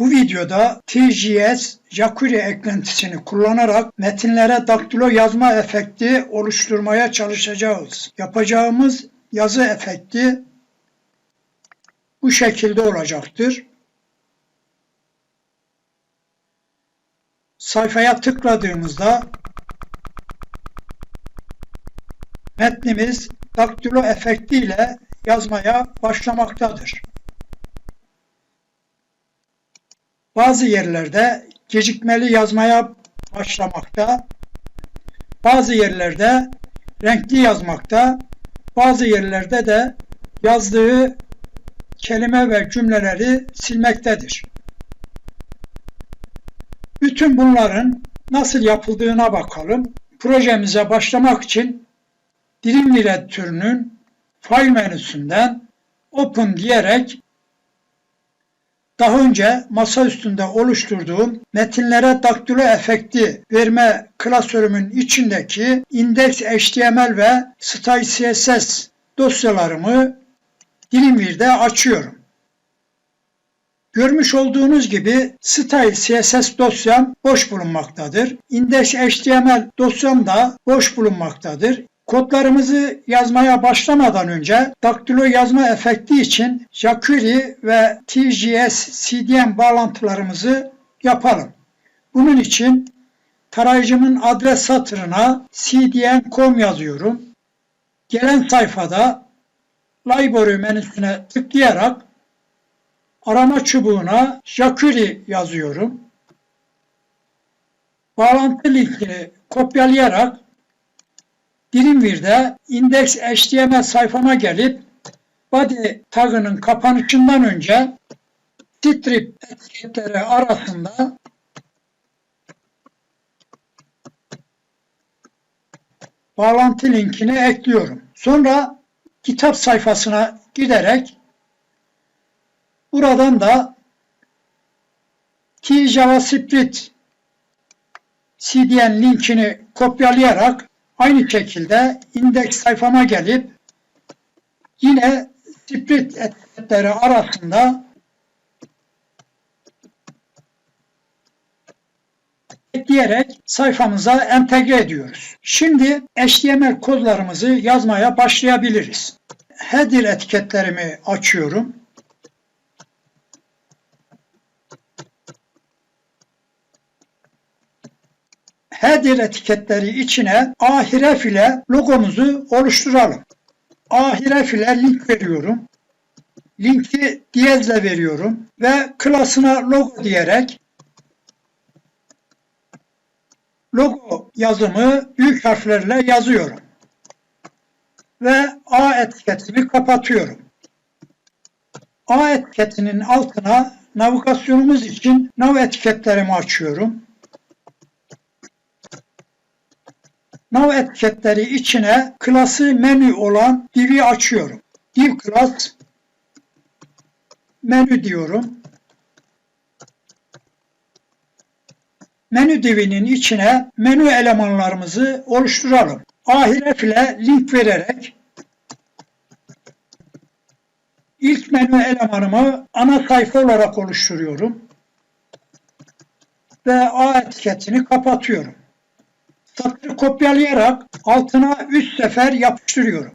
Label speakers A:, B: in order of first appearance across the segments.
A: Bu videoda TJS jQuery eklentisini kullanarak metinlere daktilo yazma efekti oluşturmaya çalışacağız. Yapacağımız yazı efekti bu şekilde olacaktır. Sayfaya tıkladığımızda metnimiz daktilo efekti ile yazmaya başlamaktadır. Bazı yerlerde gecikmeli yazmaya başlamakta, bazı yerlerde renkli yazmakta, bazı yerlerde de yazdığı kelime ve cümleleri silmektedir. Bütün bunların nasıl yapıldığına bakalım. Projemize başlamak için Dreamweaver türünün file menüsünden Open diyerek daha önce masa üstünde oluşturduğum metinlere daktilo efekti verme klasörümün içindeki index.html ve style css dosyalarımı Dreamweaver'de açıyorum. Görmüş olduğunuz gibi style css dosyam boş bulunmaktadır. Index.html dosyam da boş bulunmaktadır. Kodlarımızı yazmaya başlamadan önce daktilo yazma efekti için jQuery ve TJS CDN bağlantılarımızı yapalım. Bunun için tarayıcımın adres satırına cdn.com yazıyorum. Gelen sayfada Library menüsüne tıklayarak arama çubuğuna jQuery yazıyorum. Bağlantı linkini kopyalayarak Dreamweaver'de index.html sayfama gelip body tagının kapanışından önce strip etiketleri arasında bağlantı linkini ekliyorum. Sonra kitap sayfasına giderek buradan da TJavaScript CDN linkini kopyalayarak Aynı şekilde indeks sayfama gelip yine split etiketleri arasında ekleyerek sayfamıza entegre ediyoruz. Şimdi HTML kodlarımızı yazmaya başlayabiliriz. Header etiketlerimi açıyorum. Header etiketleri içine ahiref ile logomuzu oluşturalım. Ahiref ile link veriyorum. Linki diyezle veriyorum ve klasına logo diyerek logo yazımı büyük harflerle yazıyorum. Ve A etiketini kapatıyorum. A etiketinin altına navigasyonumuz için nav etiketlerimi açıyorum. Nav etiketleri içine klası menü olan div'i açıyorum. Div class menü diyorum. Menü divinin içine menü elemanlarımızı oluşturalım. Ahiref ile link vererek ilk menü elemanımı ana sayfa olarak oluşturuyorum. Ve A etiketini kapatıyorum satırı kopyalayarak altına üç sefer yapıştırıyorum.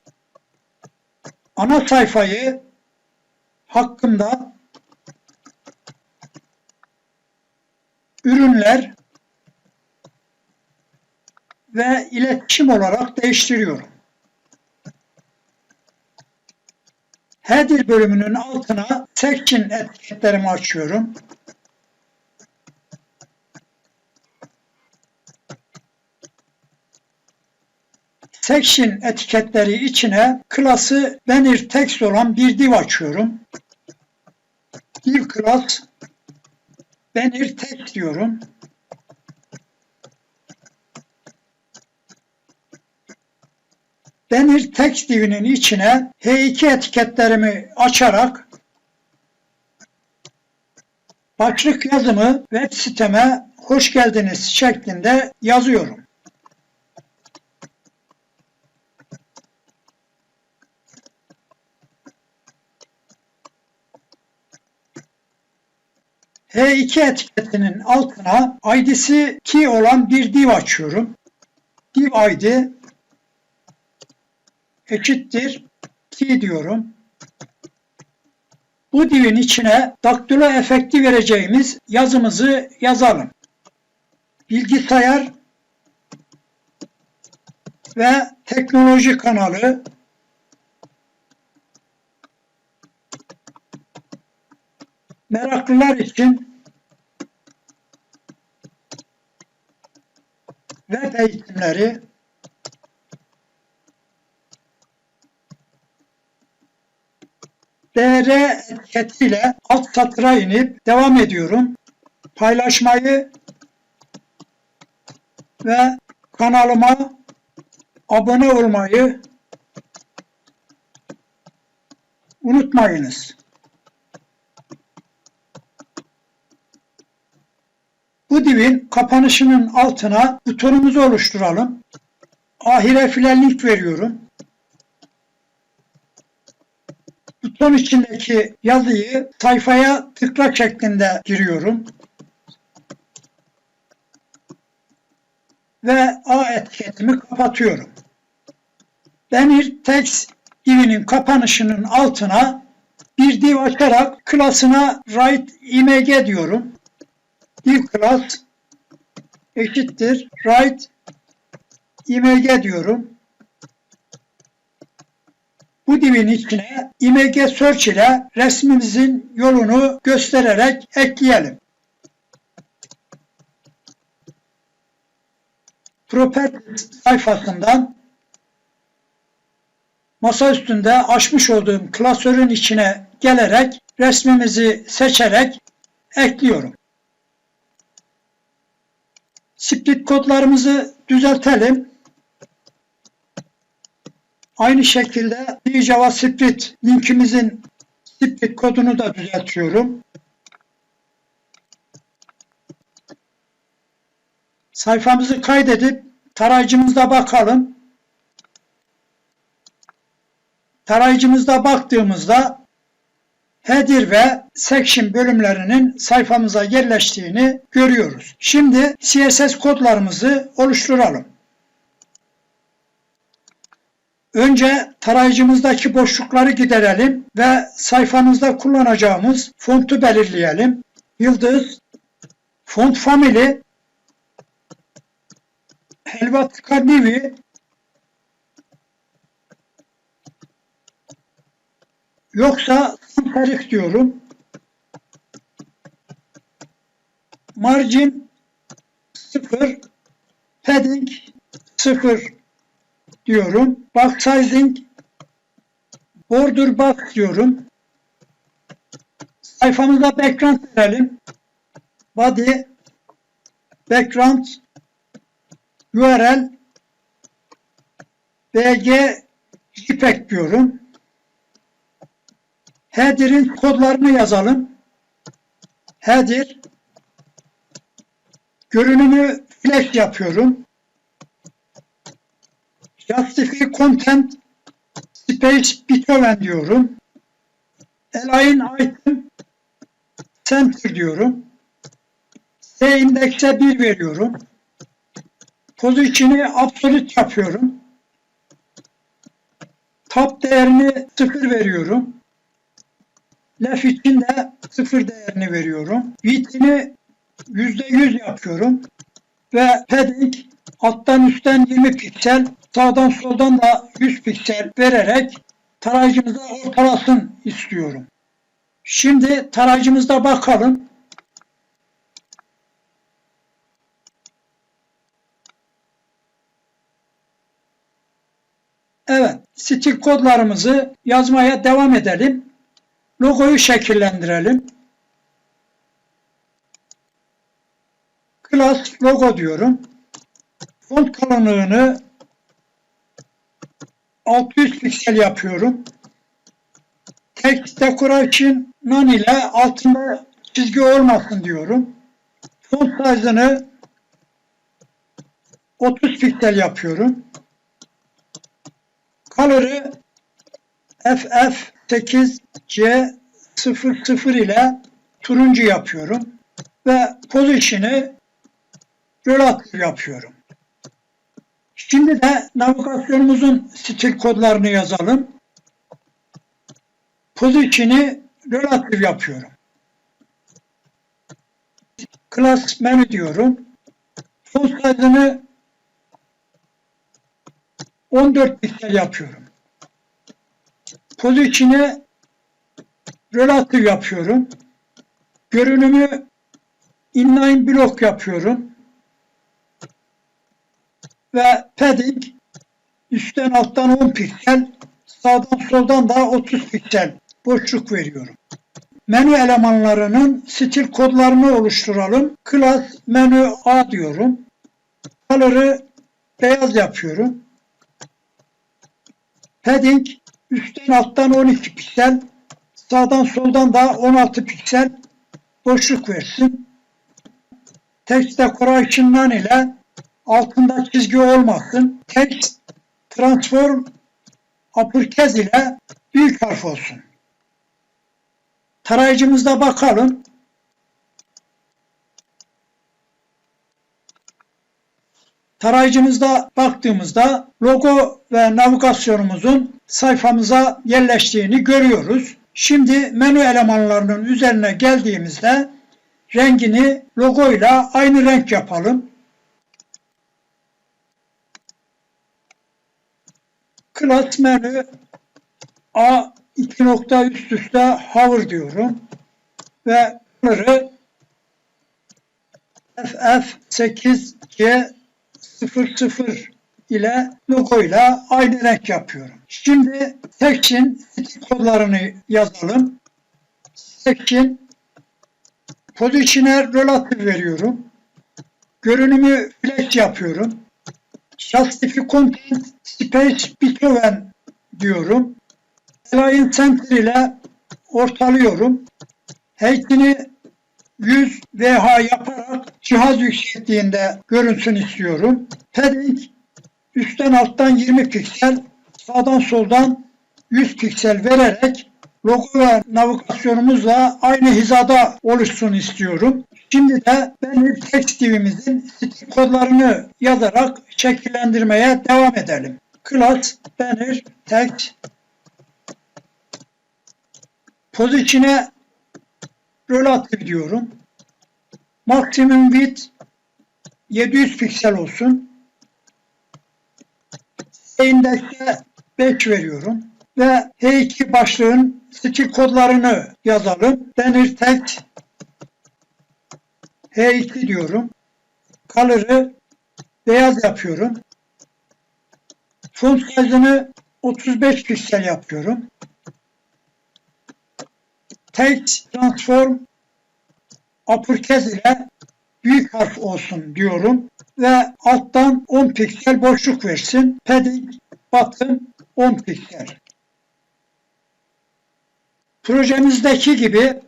A: Ana sayfayı hakkında ürünler ve iletişim olarak değiştiriyorum. Header bölümünün altına section etiketlerimi açıyorum. Section etiketleri içine klası banner text olan bir div açıyorum. Div class banner text diyorum. Banner text divinin içine H2 etiketlerimi açarak başlık yazımı web siteme hoş geldiniz şeklinde yazıyorum. H2 etiketinin altına ID'si key olan bir div açıyorum. Div ID eşittir key diyorum. Bu divin içine daktilo efekti vereceğimiz yazımızı yazalım. Bilgisayar ve teknoloji kanalı meraklılar için web eğitimleri BR etiketiyle alt satıra inip devam ediyorum. Paylaşmayı ve kanalıma abone olmayı unutmayınız. Bu divin kapanışının altına butonumuzu oluşturalım. Ahire file link veriyorum. Buton içindeki yazıyı sayfaya tıkla şeklinde giriyorum. Ve A etiketimi kapatıyorum. Demir text divinin kapanışının altına bir div açarak klasına write img diyorum. Div class eşittir write img diyorum. Bu divin içine img search ile resmimizin yolunu göstererek ekleyelim. Properties sayfasından masa üstünde açmış olduğum klasörün içine gelerek resmimizi seçerek ekliyorum. Split kodlarımızı düzeltelim. Aynı şekilde bir JavaScript linkimizin split kodunu da düzeltiyorum. Sayfamızı kaydedip tarayıcımızda bakalım. Tarayıcımızda baktığımızda header ve section bölümlerinin sayfamıza yerleştiğini görüyoruz. Şimdi CSS kodlarımızı oluşturalım. Önce tarayıcımızdaki boşlukları giderelim ve sayfamızda kullanacağımız fontu belirleyelim. Yıldız, font family, Helvetica Divi, yoksa sans diyorum. Margin 0, padding 0 diyorum. Box sizing border box diyorum. Sayfamıza background verelim. Body background URL bg jpeg diyorum. Header'in kodlarını yazalım. Header görünümü flash yapıyorum. Justify content space Beethoven diyorum. Align item center diyorum. S indekse 1 veriyorum. Pozisyonu absolute yapıyorum. Top değerini 0 veriyorum. Left için de 0 değerini veriyorum. Width'ini %100 yapıyorum. Ve padding alttan üstten 20 piksel, sağdan soldan da 100 piksel vererek tarayıcımıza ortalasın istiyorum. Şimdi tarayıcımızda bakalım. Evet, stil kodlarımızı yazmaya devam edelim. Logoyu şekillendirelim. Class logo diyorum. Font kalınlığını 600 piksel yapıyorum. Text decoration none ile altında çizgi olmasın diyorum. Font size'ını 30 piksel yapıyorum. Color'ı FF8C00 ile turuncu yapıyorum ve position'ı relative yapıyorum. Şimdi de navigasyonumuzun stil kodlarını yazalım. Position'ı relative yapıyorum. Class menü diyorum. Font size'ını 14 piksel yapıyorum. Position'ı relative yapıyorum. Görünümü inline block yapıyorum. Ve padding üstten alttan 10 piksel, sağdan soldan da 30 piksel boşluk veriyorum. Menü elemanlarının stil kodlarını oluşturalım. Class menü A diyorum. Color'ı beyaz yapıyorum. Padding üstten alttan 12 piksel, sağdan soldan da 16 piksel boşluk versin. Text decoration'dan ile altında çizgi olmasın. Text transform uppercase ile büyük harf olsun. Tarayıcımızda bakalım. Tarayıcımızda baktığımızda logo ve navigasyonumuzun sayfamıza yerleştiğini görüyoruz. Şimdi menü elemanlarının üzerine geldiğimizde rengini logoyla aynı renk yapalım. Class menü A iki nokta üst üste hover diyorum ve color'ı FF8C 00 ile logoyla aynı renk yapıyorum. Şimdi section kodlarını yazalım. Section position'e relative veriyorum. Görünümü flex yapıyorum. Justify content space between diyorum. Align center ile ortalıyorum. Heykini 100 VH yaparak cihaz yüksekliğinde görünsün istiyorum. Padding üstten alttan 20 piksel, sağdan soldan 100 piksel vererek logo ve navigasyonumuzla aynı hizada oluşsun istiyorum. Şimdi de ben text divimizin kodlarını yazarak şekillendirmeye devam edelim. Class banner text position'e relative diyorum. Maksimum width 700 piksel olsun. Index'e 5 veriyorum. Ve H2 başlığın stil kodlarını yazalım. Banner text H2 diyorum. Color'ı beyaz yapıyorum. Font size'ını 35 piksel yapıyorum. Text transform uppercase ile büyük harf olsun diyorum ve alttan 10 piksel boşluk versin. Padding bottom 10 piksel. Projemizdeki gibi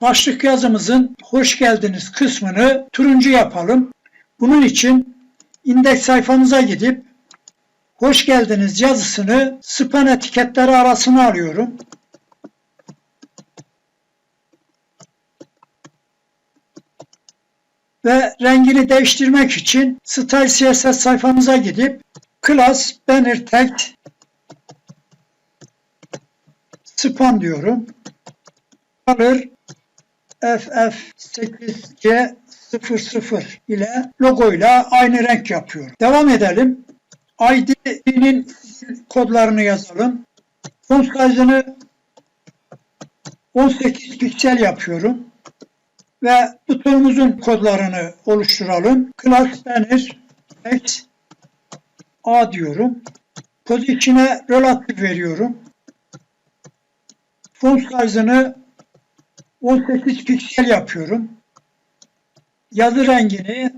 A: başlık yazımızın hoş geldiniz kısmını turuncu yapalım. Bunun için indeks sayfamıza gidip hoş geldiniz yazısını span etiketleri arasına alıyorum. Ve rengini değiştirmek için Style CSS sayfamıza gidip Class Banner Tag Span diyorum. Color FF8C00 ile logoyla aynı renk yapıyorum. Devam edelim. ID'nin kodlarını yazalım. Font size'ını 18 piksel yapıyorum ve butonumuzun kodlarını oluşturalım. Class banner text A diyorum. Position'e relative veriyorum. Font size'ını 18 piksel yapıyorum. Yazı rengini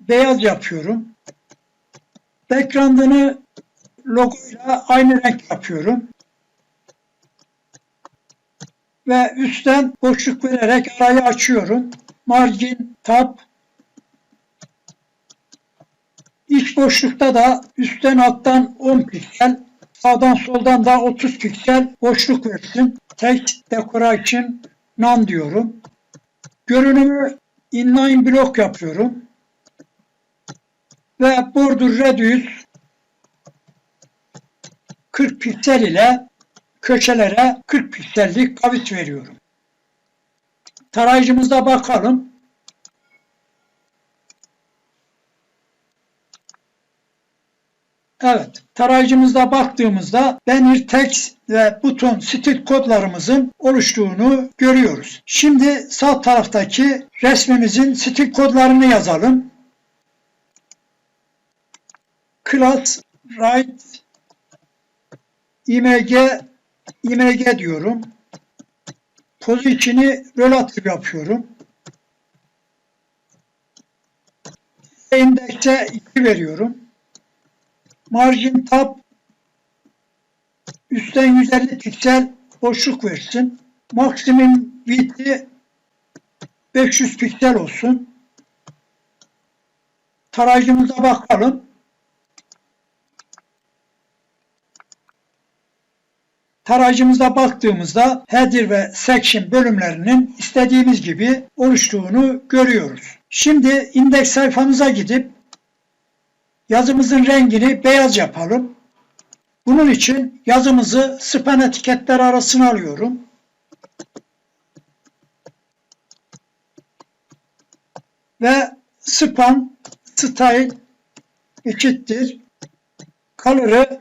A: beyaz yapıyorum. Background'ını logoyla aynı renk yapıyorum. Ve üstten boşluk vererek arayı açıyorum. Margin tab İç boşlukta da üstten alttan 10 piksel, sağdan soldan da 30 piksel boşluk versin. Text Decoration None diyorum. Görünümü inline block yapıyorum. Ve border radius 40 piksel ile köşelere 40 piksellik kavis veriyorum. Tarayıcımızda bakalım. Evet, tarayıcımızda baktığımızda banner text ve buton stil kodlarımızın oluştuğunu görüyoruz. Şimdi sağ taraftaki resmimizin stil kodlarını yazalım. Class right img img diyorum. Position'i relative yapıyorum. Index'e 2 veriyorum. Margin tab üstten 150 piksel boşluk versin. Maksimum width'i 500 piksel olsun. Tarayıcımıza bakalım. Tarayıcımıza baktığımızda header ve section bölümlerinin istediğimiz gibi oluştuğunu görüyoruz. Şimdi indeks sayfamıza gidip yazımızın rengini beyaz yapalım. Bunun için yazımızı span etiketler arasına alıyorum. Ve span style eşittir. Color'ı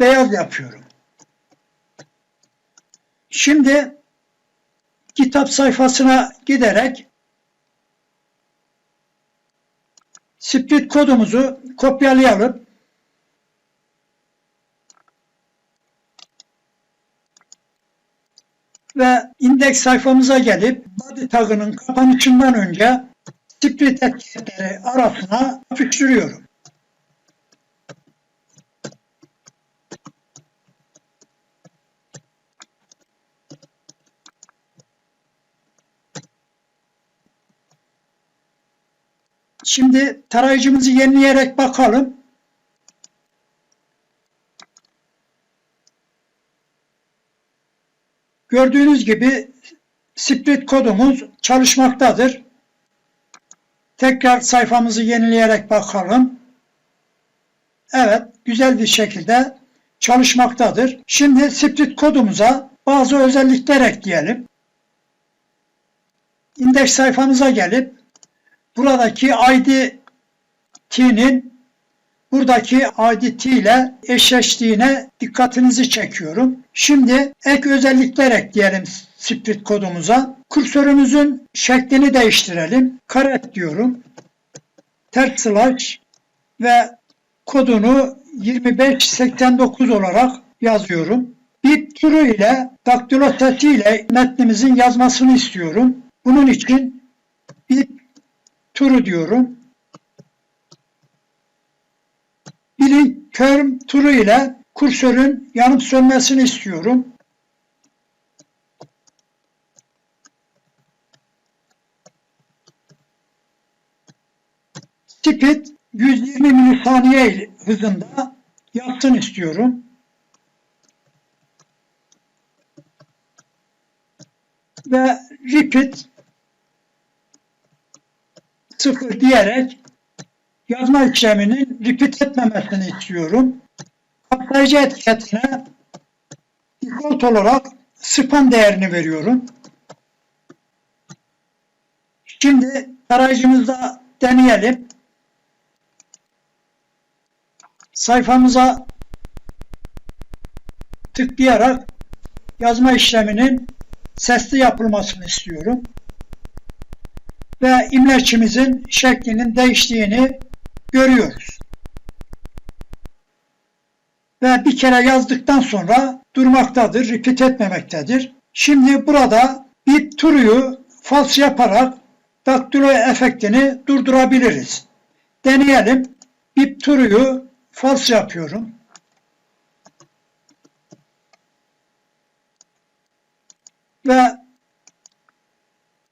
A: beyaz yapıyorum. Şimdi kitap sayfasına giderek split kodumuzu kopyalayalım. Ve indeks sayfamıza gelip body tagının kapanışından önce split etiketleri arasına yapıştırıyorum. Şimdi tarayıcımızı yenileyerek bakalım. Gördüğünüz gibi split kodumuz çalışmaktadır. Tekrar sayfamızı yenileyerek bakalım. Evet, güzel bir şekilde çalışmaktadır. Şimdi split kodumuza bazı özellikler ekleyelim. İndeks sayfamıza gelip buradaki ID T'nin buradaki ID T ile eşleştiğine dikkatinizi çekiyorum. Şimdi ek özellikler ekleyelim split kodumuza. Kursörümüzün şeklini değiştirelim. Karet diyorum. Ters slash ve kodunu 2589 olarak yazıyorum. Bip turu ile daktilo sesi ile metnimizin yazmasını istiyorum. Bunun için bip turu diyorum. Bilin term turu ile kursörün yanıp sönmesini istiyorum. Speed 120 milisaniye hızında yapsın istiyorum. Ve repeat sıfır diyerek yazma işleminin repeat etmemesini istiyorum. Kapsayıcı etiketine default olarak span değerini veriyorum. Şimdi tarayıcımızda deneyelim. Sayfamıza tıklayarak yazma işleminin sesli yapılmasını istiyorum ve imleçimizin şeklinin değiştiğini görüyoruz. Ve bir kere yazdıktan sonra durmaktadır, repeat etmemektedir. Şimdi burada bir true'yu false yaparak daktilo efektini durdurabiliriz. Deneyelim. Bip true'yu false yapıyorum. ve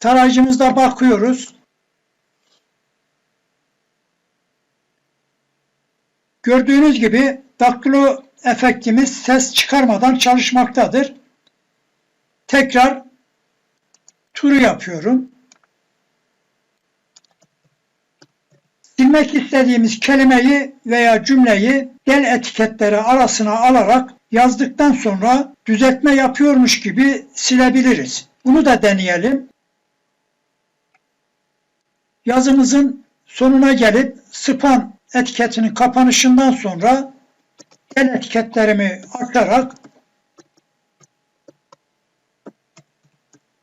A: tarayıcımızda bakıyoruz. Gördüğünüz gibi daktilo efektimiz ses çıkarmadan çalışmaktadır. Tekrar turu yapıyorum. Silmek istediğimiz kelimeyi veya cümleyi del etiketleri arasına alarak yazdıktan sonra düzeltme yapıyormuş gibi silebiliriz. Bunu da deneyelim. Yazımızın sonuna gelip span etiketinin kapanışından sonra del etiketlerimi açarak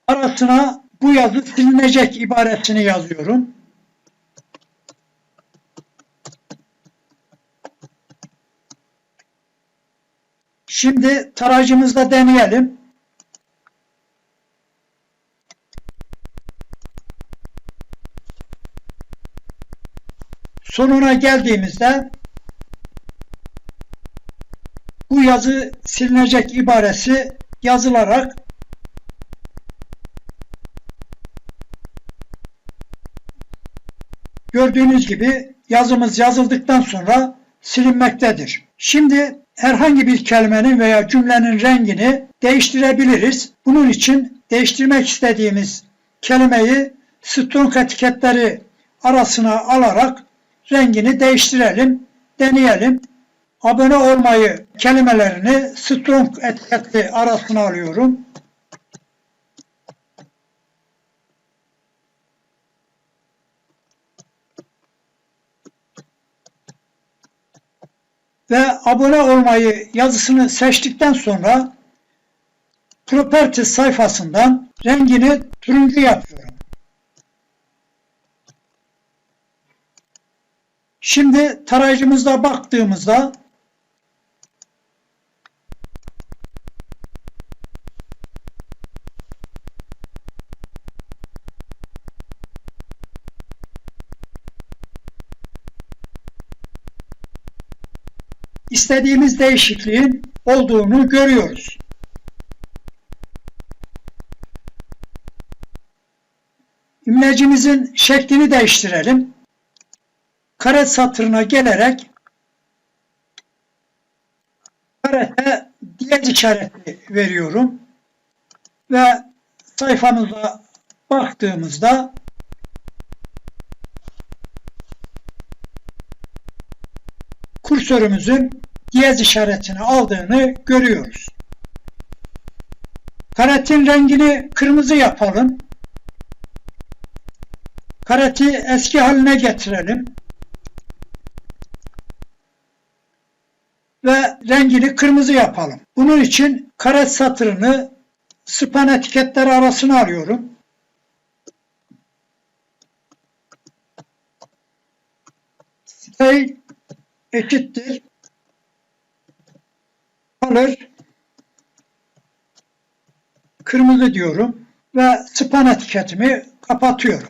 A: arasına bu yazı silinecek ibaresini yazıyorum. Şimdi tarayıcımızda deneyelim. Sonuna geldiğimizde bu yazı silinecek ibaresi yazılarak gördüğünüz gibi yazımız yazıldıktan sonra silinmektedir. Şimdi herhangi bir kelimenin veya cümlenin rengini değiştirebiliriz. Bunun için değiştirmek istediğimiz kelimeyi strong etiketleri arasına alarak rengini değiştirelim, deneyelim. Abone olmayı kelimelerini strong etiketli arasına alıyorum. ve abone olmayı yazısını seçtikten sonra Properties sayfasından rengini turuncu yapıyorum. Şimdi tarayıcımızda baktığımızda istediğimiz değişikliğin olduğunu görüyoruz. İmlecimizin şeklini değiştirelim. Kare satırına gelerek karete diyez işareti veriyorum. Ve sayfamıza baktığımızda kursörümüzün diyez işaretini aldığını görüyoruz. Karetin rengini kırmızı yapalım. Kareti eski haline getirelim. Ve rengini kırmızı yapalım. Bunun için karet satırını span etiketleri arasına alıyorum. Style eşittir alır kırmızı diyorum ve span etiketimi kapatıyorum.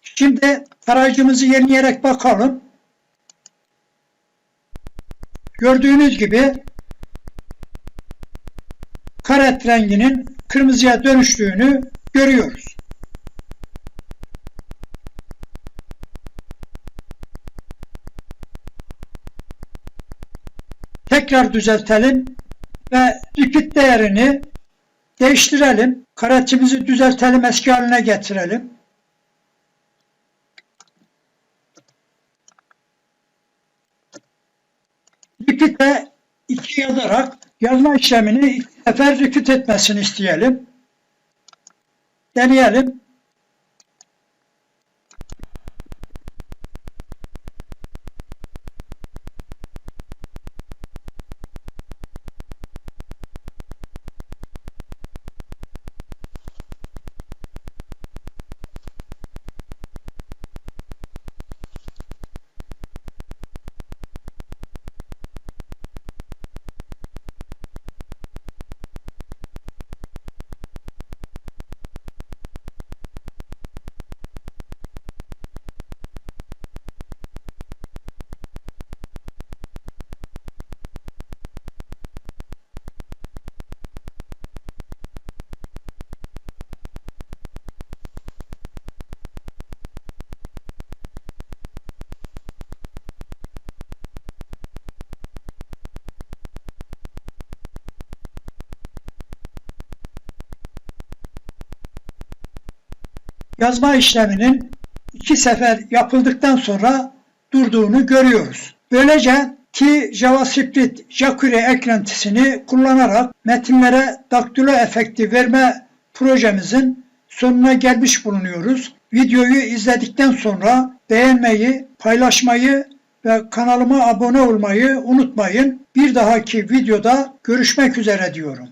A: Şimdi tarayıcımızı yenileyerek bakalım. Gördüğünüz gibi karet renginin kırmızıya dönüştüğünü görüyoruz. tekrar düzeltelim ve repeat değerini değiştirelim. Karetimizi düzeltelim, eski haline getirelim. 2 yazarak yazma işlemini iki sefer etmesini isteyelim. Deneyelim. Yazma işleminin iki sefer yapıldıktan sonra durduğunu görüyoruz. Böylece T JavaScript jQuery eklentisini kullanarak metinlere daktilo efekti verme projemizin sonuna gelmiş bulunuyoruz. Videoyu izledikten sonra beğenmeyi, paylaşmayı ve kanalıma abone olmayı unutmayın. Bir dahaki videoda görüşmek üzere diyorum.